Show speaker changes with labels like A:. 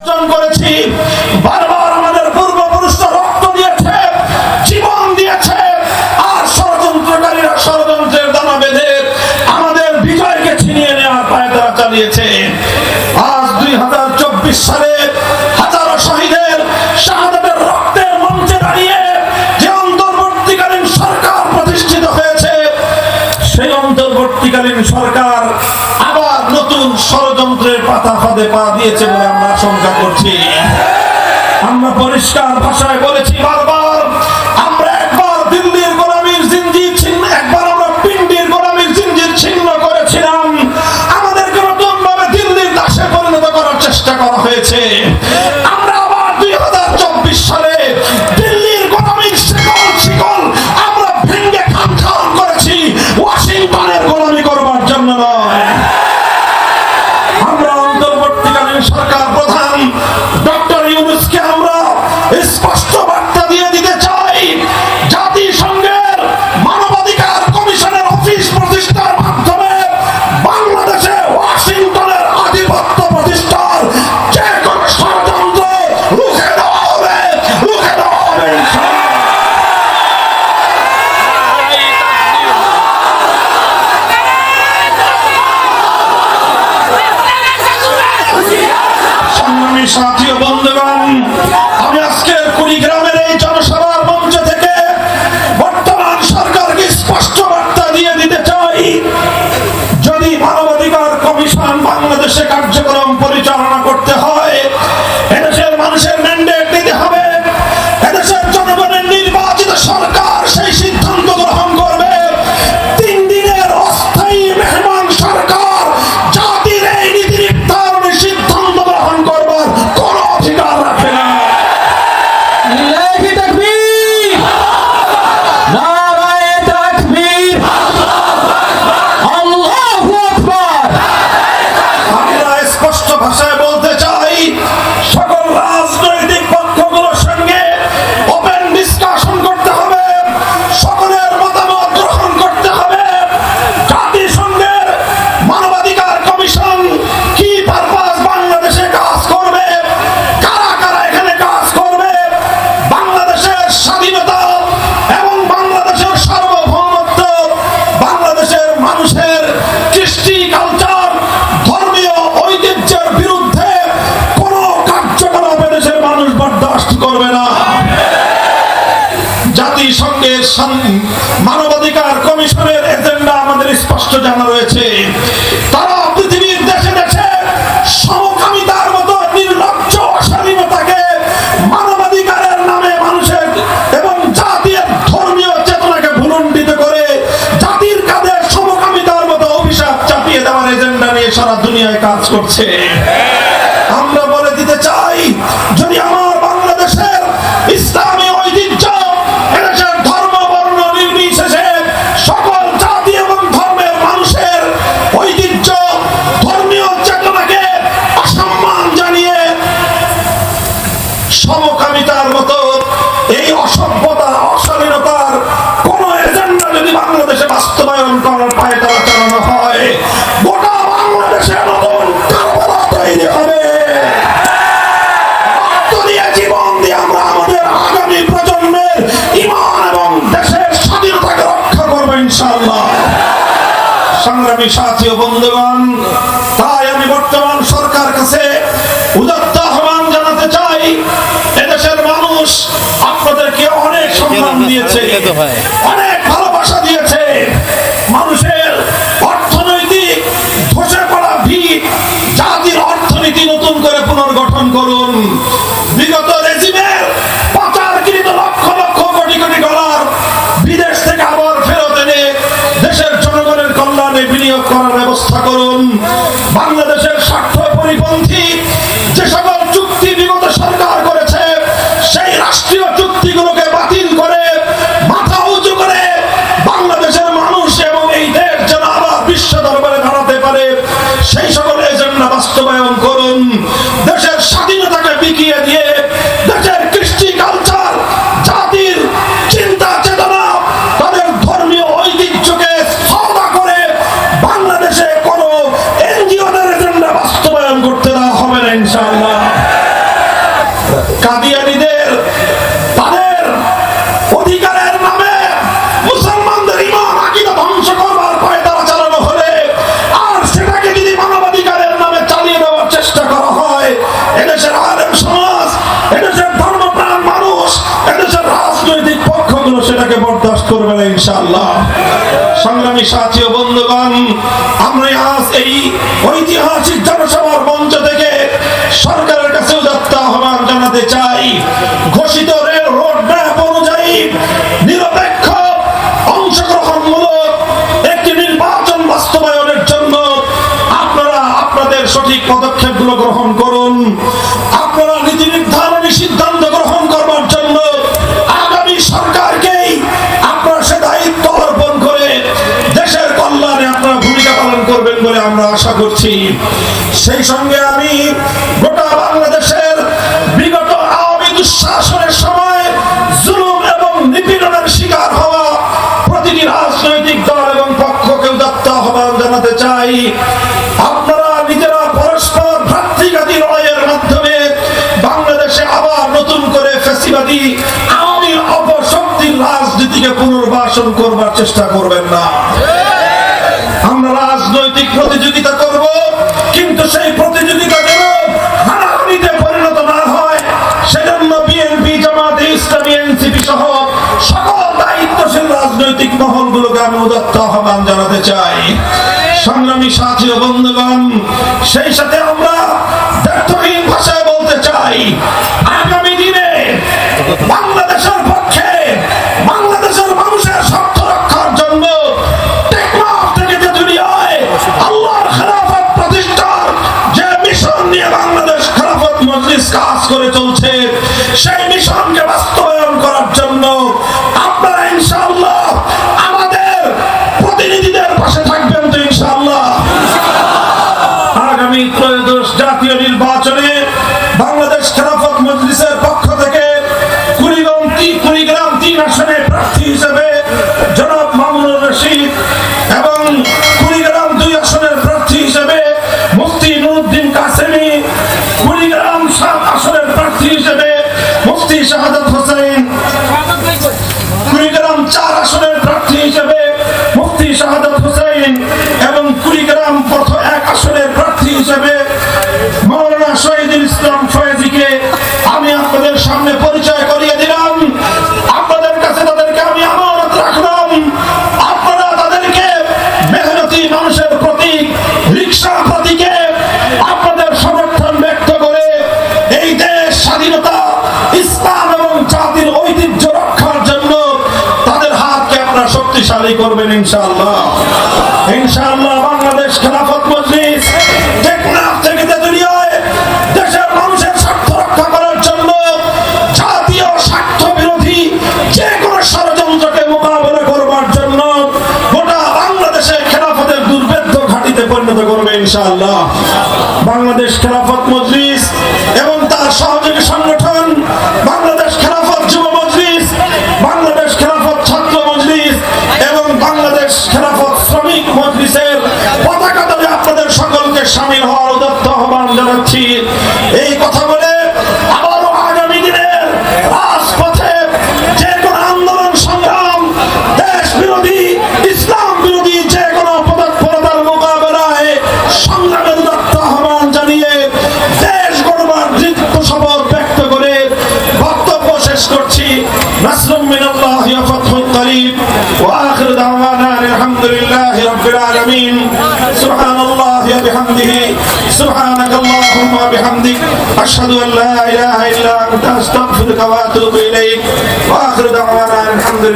A: অর্জন করেছি। পাতা ফাঁদে পা দিয়েছে বলে আমরা আশঙ্কা করছি। আমরা পরিষ্কার ভাষায় বলেছি মানবাধিকার কমিশনের এজেন্ডা আমাদের স্পষ্ট জানা রয়েছে। তারা পৃথিবীর দেশে দেশে সমকামিতার মতো নির্লজ্জ, অশালীনতাকে মানবাধিকারের নামে মানুষের এবং জাতির ধর্মীয় চেতনাকে ভুলুণ্ঠিত করে জাতির কাঁধে সমকামিতার মতো অভিশাপ চাপিয়ে দেওয়ার এজেন্ডা নিয়ে সারা দুনিয়ায় কাজ করছে। আমরা বলে দিতে চাই, যদি আমার বাংলাদেশের ইসলাম সমকামিতার মতো। এই অসভ্যতা, অশালীনতার কোন এজেন্ডা যদি বাংলাদেশে বাস্তবায়ন করার পায়তারা চালানো হয়, গোটা বাংলাদেশে নতুন তৈরি হবে। জীবন আমরা ইমান দেশের স্বাধীনতাকে রক্ষা সংগ্রামী সাথী বন্ধুগণ, তাই আমি বর্তমান সরকার কাছে উদাত্ত নিয়েছে। Attention করবে না ইনশাআল্লাহ। সংগ্রামী সাথী ও বন্ধুগণ, আমরা আজ এই ঐতিহাসিক জনসভার মঞ্চ থেকে সরকারের কাছে যাত্রা আহ্বান জানাতে চাই। ঘোষিত আশা করছি, সেই সঙ্গে আমি গোটা বাংলাদেশের বিগত আওয়ামী দুঃশাসনের সময় জুলুম এবং নিপীড়নের শিকার হওয়া প্রতিটি রাজনৈতিক দল এবং পক্ষকে উদাত্ত আহ্বান জানাতে চাই। আপনারা নিজেরা পরস্পর ভ্রাতৃঘাতী লড়াইয়ের মাধ্যমে বাংলাদেশে আবার নতুন করে ফেসিবাদী আওয়ামী অপশক্তির রাজনীতিকে পুনর্বাসন করবার চেষ্টা করবেন না। প্রতিযোগিতা করব, কিন্তু সেই প্রতিযোগিতা যেন হানাহানিতে পরিণত না হয়, সেজন্য বিএনপি জামাত, ইসলামী এনসিপি সহ সকল দায়িত্বশীল রাজনৈতিক মহলগুলোকে আমি উদাত্ত আহ্বান জানাতে চাই। সংগ্রামী সাথী ও বন্ধুগণ, সেই সাথে আমরা করে চলছে। সেই মিশনকে বাস্তবায়ন করার জন্য আপনারা আমাদের প্রতিনিধিদের পাশে থাকবেন তো আগামী ত্রয়োদশ জাতীয় নির্বাচনে বাংলাদেশ খেলাফত মজলিসের পক্ষ থেকে কুড়িগ্রাম কি কুড়িগ্রাম খেলাফত মজলিস এবং তার সহযোগী সংগঠন বাংলাদেশ খেলাফত যুব মজলিস, বাংলাদেশ খেলাফত ছাত্র মজলিস এবং বাংলাদেশ খেলাফত শ্রমিক মজলিসের পতাকা দলে আপনাদের সকলকে সামিল হওয়ার উদত্ত আহ্বান জানাচ্ছি। এই কথা نصر من الله وفتح قريب وآخر دعوانا الحمد لله رب العالمين. سبحان الله وبحمده سبحانك اللهم وبحمدك. أشهد أن لا إله إلا أنت أستغفرك وأتوب إليك. وآخر دعوانا الحمد لله